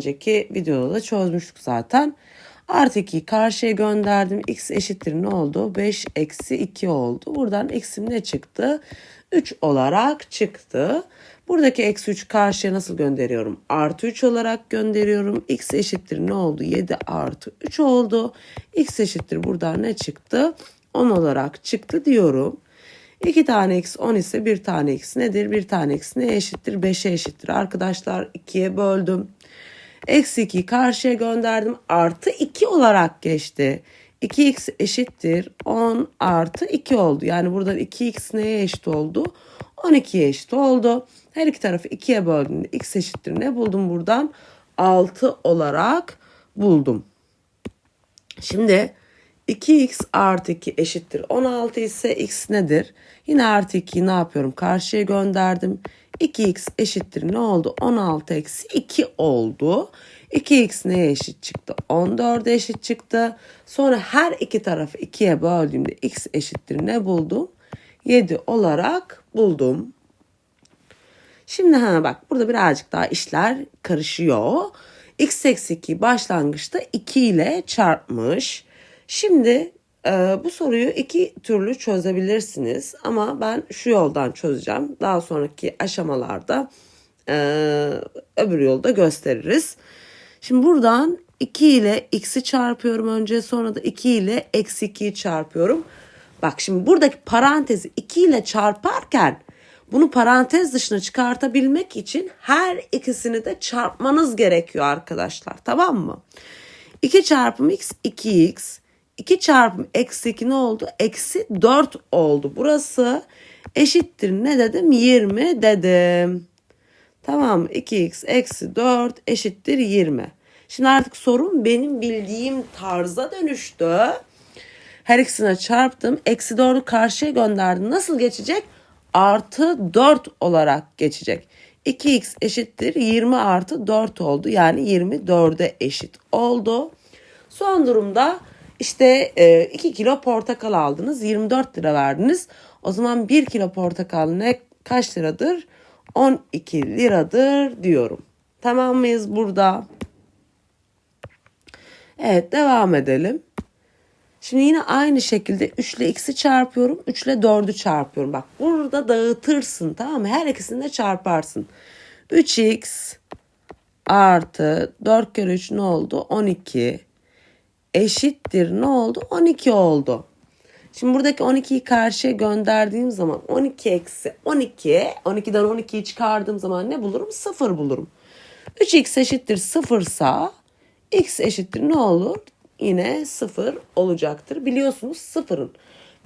önceki videoda da çözmüştük zaten. Artı 2'yi karşıya gönderdim. X eşittir ne oldu? 5 eksi 2 oldu. Buradan x'im ne çıktı? 3 olarak çıktı. Buradaki eksi 3 karşıya nasıl gönderiyorum? Artı 3 olarak gönderiyorum. X eşittir ne oldu? 7 artı 3 oldu. X eşittir buradan ne çıktı? 10 olarak çıktı diyorum. 2 tane x 10 ise 1 tane x nedir? 1 tane x ne eşittir? 5'e eşittir. Arkadaşlar 2'ye böldüm. Eksi 2'yi karşıya gönderdim. Artı 2 olarak geçti. 2x eşittir 10 artı 2 oldu. Yani buradan 2x neye eşit oldu? 12'ye eşit oldu. Her iki tarafı 2'ye böldüğümde x eşittir ne buldum buradan? 6 olarak buldum. Şimdi 2x artı 2 eşittir 16 ise x nedir? Yine artı 2'yi ne yapıyorum? Karşıya gönderdim. 2x eşittir ne oldu? 16 eksi 2 oldu. 2x neye eşit çıktı? 14'e eşit çıktı. Sonra her iki tarafı 2'ye böldüğümde x eşittir ne buldum? 7 olarak buldum. Şimdi ha bak burada birazcık daha işler karışıyor. x eksi 2 başlangıçta 2 ile çarpmış. Şimdi e, bu soruyu iki türlü çözebilirsiniz ama ben şu yoldan çözeceğim. Daha sonraki aşamalarda e, öbür yolda gösteririz. Şimdi buradan 2 ile x'i çarpıyorum önce sonra da 2 ile eksi 2'yi çarpıyorum. Bak şimdi buradaki parantezi 2 ile çarparken bunu parantez dışına çıkartabilmek için her ikisini de çarpmanız gerekiyor arkadaşlar. Tamam mı? 2 çarpım x 2x. 2 çarpım eksi 2 ne oldu? Eksi 4 oldu. Burası eşittir ne dedim? 20 dedim. Tamam 2x eksi 4 eşittir 20. Şimdi artık sorun benim bildiğim tarza dönüştü. Her ikisine çarptım. Eksi 4'ü karşıya gönderdim. Nasıl geçecek? Artı 4 olarak geçecek. 2x eşittir 20 artı 4 oldu. Yani 24'e eşit oldu. Son durumda işte 2 kilo portakal aldınız. 24 lira verdiniz. O zaman 1 kilo portakal ne kaç liradır? 12 liradır diyorum. Tamam mıyız burada? Evet devam edelim. Şimdi yine aynı şekilde 3 ile x'i çarpıyorum. 3 ile 4'ü çarpıyorum. Bak burada dağıtırsın tamam mı? Her ikisini de çarparsın. 3x artı 4 kere 3 ne oldu? 12 eşittir ne oldu? 12 oldu. Şimdi buradaki 12'yi karşıya gönderdiğim zaman 12 eksi 12 12'den 12'yi çıkardığım zaman ne bulurum? 0 bulurum. 3x eşittir 0 sa x eşittir ne olur? Yine 0 olacaktır. Biliyorsunuz 0'ın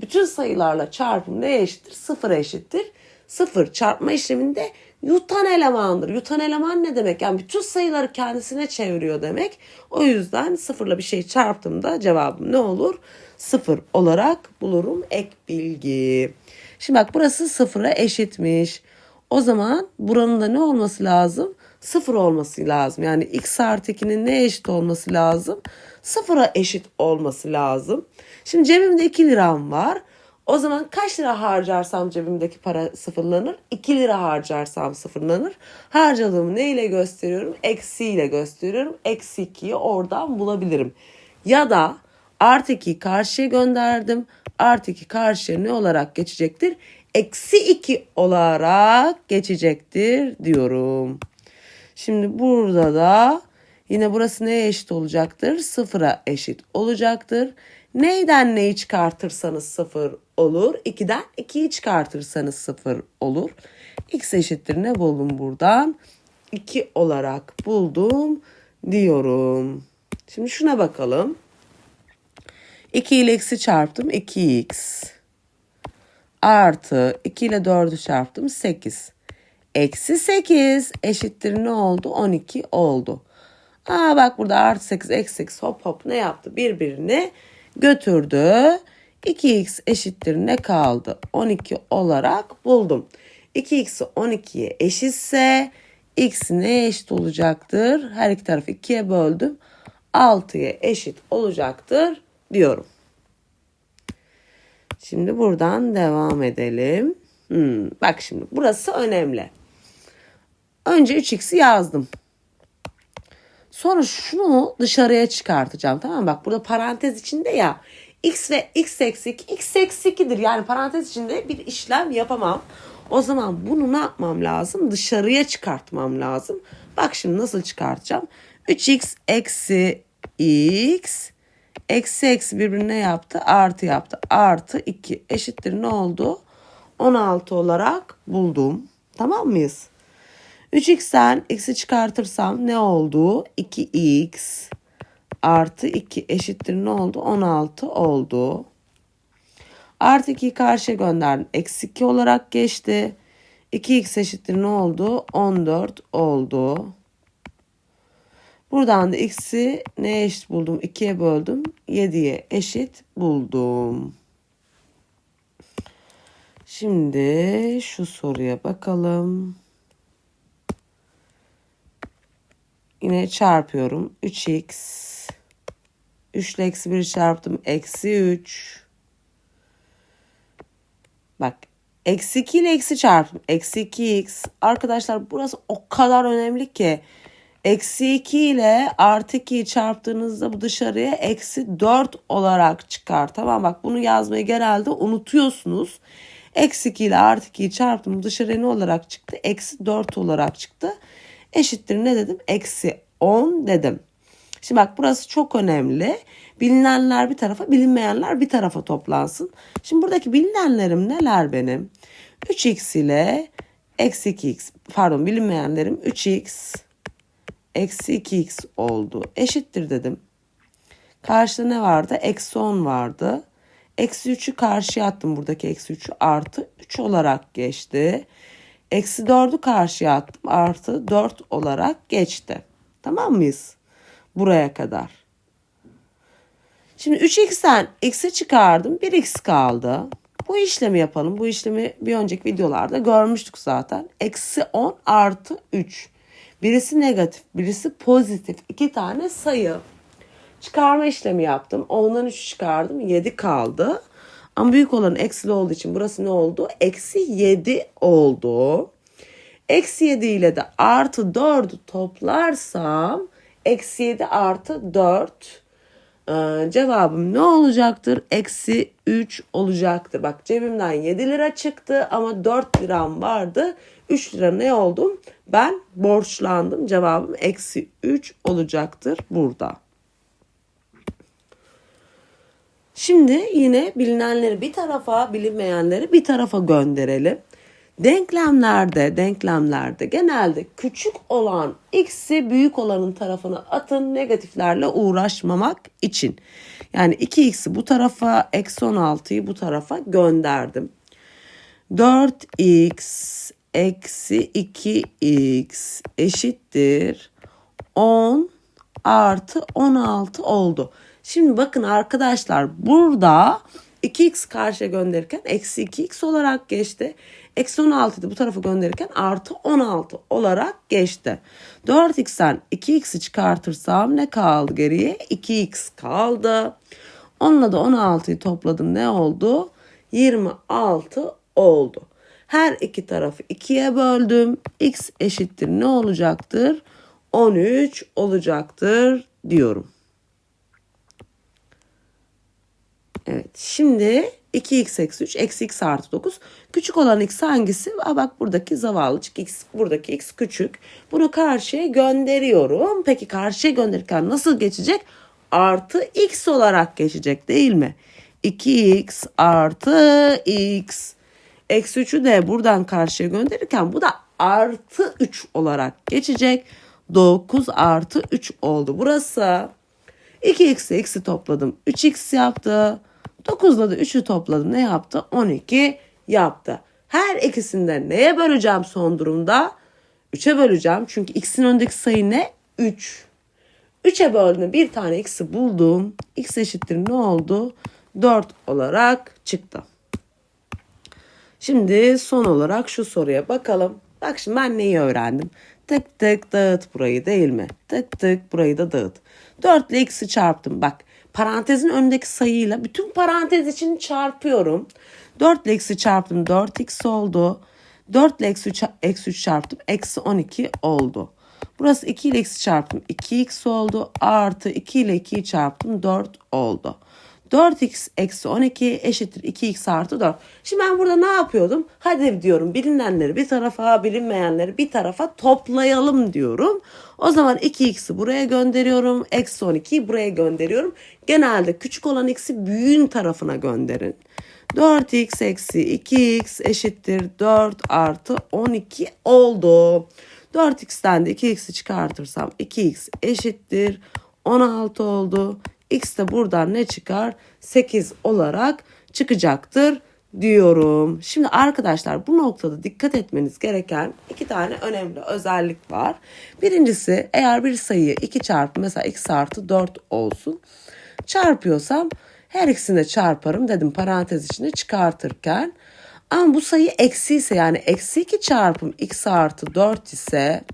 bütün sayılarla çarpım neye eşittir? 0'a eşittir. 0 çarpma işleminde yutan elemandır. Yutan eleman ne demek? Yani bütün sayıları kendisine çeviriyor demek. O yüzden sıfırla bir şey çarptığımda cevabım ne olur? Sıfır olarak bulurum ek bilgi. Şimdi bak burası sıfıra eşitmiş. O zaman buranın da ne olması lazım? Sıfır olması lazım. Yani x artı 2'nin ne eşit olması lazım? Sıfıra eşit olması lazım. Şimdi cebimde 2 liram var. O zaman kaç lira harcarsam cebimdeki para sıfırlanır? 2 lira harcarsam sıfırlanır. Harcadığımı neyle gösteriyorum? Eksiyle gösteriyorum. Eksi 2'yi oradan bulabilirim. Ya da artı 2'yi karşıya gönderdim. Artı 2 karşıya ne olarak geçecektir? Eksi 2 olarak geçecektir diyorum. Şimdi burada da yine burası neye eşit olacaktır? Sıfıra eşit olacaktır. Neyden neyi çıkartırsanız sıfır olur. 2'den 2'yi çıkartırsanız sıfır olur. X eşittir ne buldum buradan? 2 olarak buldum diyorum. Şimdi şuna bakalım. 2 ile x'i çarptım 2x. Artı 2 ile 4'ü çarptım 8. Eksi 8 eşittir ne oldu? 12 oldu. Aa bak burada artı 8 eksi 8 hop hop ne yaptı? Birbirini götürdü. 2x eşittir ne kaldı? 12 olarak buldum. 2x'i 12'ye eşitse x neye eşit olacaktır? Her iki tarafı 2'ye böldüm. 6'ya eşit olacaktır diyorum. Şimdi buradan devam edelim. Hmm, bak şimdi burası önemli. Önce 3x'i yazdım. Sonra şunu dışarıya çıkartacağım tamam mı? Bak burada parantez içinde ya x ve x eksi 2 x eksi 2'dir. Yani parantez içinde bir işlem yapamam. O zaman bunu ne yapmam lazım? Dışarıya çıkartmam lazım. Bak şimdi nasıl çıkartacağım? 3x eksi x eksi eksi birbirine yaptı artı yaptı. Artı 2 eşittir ne oldu? 16 olarak buldum. Tamam mıyız? 3x'ten x'i çıkartırsam ne oldu? 2x artı 2 eşittir ne oldu? 16 oldu. Artı 2'yi karşıya gönderdim. Eksi 2 olarak geçti. 2x eşittir ne oldu? 14 oldu. Buradan da x'i neye eşit buldum? 2'ye böldüm. 7'ye eşit buldum. Şimdi şu soruya bakalım. Yine çarpıyorum. 3x 3 ile eksi 1'i çarptım. Eksi 3. Bak eksi 2 ile eksi çarptım. Eksi 2x. Arkadaşlar burası o kadar önemli ki. Eksi 2 ile artı 2'yi çarptığınızda bu dışarıya eksi 4 olarak çıkar. Tamam bak bunu yazmayı genelde unutuyorsunuz. Eksi 2 ile artı 2'yi çarptım. Dışarıya ne olarak çıktı? Eksi 4 olarak çıktı. Eşittir ne dedim? Eksi 10 dedim. Şimdi bak burası çok önemli. Bilinenler bir tarafa, bilinmeyenler bir tarafa toplansın. Şimdi buradaki bilinenlerim neler benim? 3x ile eksi 2x, pardon bilinmeyenlerim 3x eksi 2x oldu. Eşittir dedim. Karşıda ne vardı? Eksi 10 vardı. Eksi 3'ü karşıya attım buradaki eksi 3'ü artı 3 olarak geçti. Eksi 4'ü karşıya attım artı 4 olarak geçti. Tamam mıyız? Buraya kadar. Şimdi 3x'ten x'i çıkardım. 1x kaldı. Bu işlemi yapalım. Bu işlemi bir önceki videolarda görmüştük zaten. Eksi 10 artı 3. Birisi negatif, birisi pozitif. İki tane sayı. Çıkarma işlemi yaptım. 10'dan 3 çıkardım. 7 kaldı. Ama büyük olan eksili olduğu için burası ne oldu? Eksi 7 oldu. Eksi 7 ile de artı 4'ü toplarsam eksi 7 artı 4 ee, cevabım ne olacaktır? Eksi 3 olacaktır. Bak cebimden 7 lira çıktı ama 4 liram vardı. 3 lira ne oldum? Ben borçlandım. Cevabım eksi 3 olacaktır burada. Şimdi yine bilinenleri bir tarafa, bilinmeyenleri bir tarafa gönderelim. Denklemlerde, denklemlerde genelde küçük olan x'i büyük olanın tarafına atın negatiflerle uğraşmamak için. Yani 2x'i bu tarafa, eksi 16'yı bu tarafa gönderdim. 4x eksi 2x eşittir 10 artı 16 oldu. Şimdi bakın arkadaşlar burada 2x karşıya gönderirken eksi 2x olarak geçti. Eksi 16'yı bu tarafa gönderirken artı 16 olarak geçti. 4x'ten 2x'i çıkartırsam ne kaldı geriye? 2x kaldı. Onunla da 16'yı topladım ne oldu? 26 oldu. Her iki tarafı 2'ye böldüm. x eşittir ne olacaktır? 13 olacaktır diyorum. Evet şimdi 2x eksi 3 eksi x artı 9. Küçük olan x hangisi? Aa, bak buradaki zavallıcık x. Buradaki x küçük. Bunu karşıya gönderiyorum. Peki karşıya gönderirken nasıl geçecek? Artı x olarak geçecek değil mi? 2x artı x. Eksi 3'ü de buradan karşıya gönderirken bu da artı 3 olarak geçecek. 9 artı 3 oldu. Burası 2x'i eksi topladım. 3x yaptı. 9'la da 3'ü topladım. Ne yaptı? 12 yaptı. Her ikisinde neye böleceğim son durumda? 3'e böleceğim. Çünkü x'in önündeki sayı ne? 3. 3'e böldüm. Bir tane x'i buldum. x eşittir ne oldu? 4 olarak çıktı. Şimdi son olarak şu soruya bakalım. Bak şimdi ben neyi öğrendim? Tık tık dağıt burayı değil mi? Tık tık burayı da dağıt. 4 ile x'i çarptım. Bak parantezin önündeki sayıyla bütün parantez için çarpıyorum. 4 ile x'i çarptım 4x oldu. 4 ile eksi 3, eksi 3 çarptım. Eksi 12 oldu. Burası 2 ile x'i çarptım 2x oldu. Artı 2 ile 2'yi çarptım 4 oldu. 4x eksi 12 eşittir 2x artı 4. Şimdi ben burada ne yapıyordum? Hadi diyorum bilinenleri bir tarafa bilinmeyenleri bir tarafa toplayalım diyorum. O zaman 2x'i buraya gönderiyorum. Eksi 12'yi buraya gönderiyorum. Genelde küçük olan x'i büyüğün tarafına gönderin. 4x eksi 2x eşittir 4 artı 12 oldu. 4x'ten de 2x'i çıkartırsam 2x eşittir 16 oldu. X de buradan ne çıkar? 8 olarak çıkacaktır diyorum. Şimdi arkadaşlar bu noktada dikkat etmeniz gereken iki tane önemli özellik var. Birincisi eğer bir sayıyı 2 çarpı mesela x artı 4 olsun çarpıyorsam her ikisini de çarparım dedim parantez içinde çıkartırken. Ama bu sayı eksi ise yani eksi 2 çarpım x artı 4 ise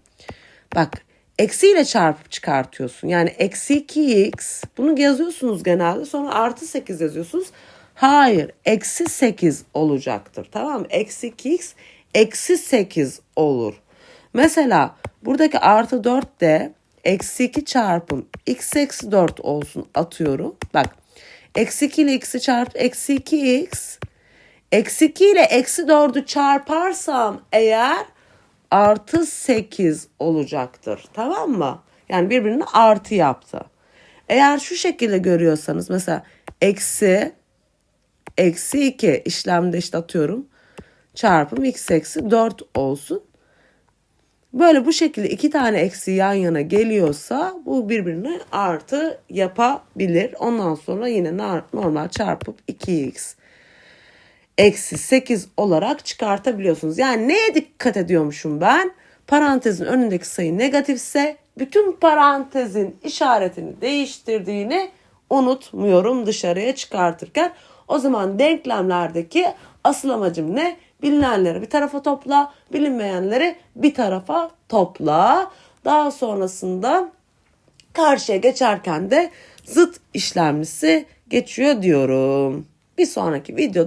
bak eksiyle çarpıp çıkartıyorsun. Yani eksi 2x bunu yazıyorsunuz genelde sonra artı 8 yazıyorsunuz. Hayır eksi 8 olacaktır tamam mı? Eksi 2x eksi 8 olur. Mesela buradaki artı 4 de eksi 2 çarpım x eksi 4 olsun atıyorum. Bak eksi 2 ile x'i çarp eksi 2x eksi 2 ile eksi 4'ü çarparsam eğer artı 8 olacaktır. Tamam mı? Yani birbirine artı yaptı. Eğer şu şekilde görüyorsanız mesela eksi eksi 2 işlemde işte atıyorum çarpım x eksi 4 olsun. Böyle bu şekilde iki tane eksi yan yana geliyorsa bu birbirine artı yapabilir. Ondan sonra yine normal çarpıp 2x eksi 8 olarak çıkartabiliyorsunuz. Yani neye dikkat ediyormuşum ben? Parantezin önündeki sayı negatifse bütün parantezin işaretini değiştirdiğini unutmuyorum dışarıya çıkartırken. O zaman denklemlerdeki asıl amacım ne? Bilinenleri bir tarafa topla, bilinmeyenleri bir tarafa topla. Daha sonrasında karşıya geçerken de zıt işlemlisi geçiyor diyorum. Bir sonraki videoda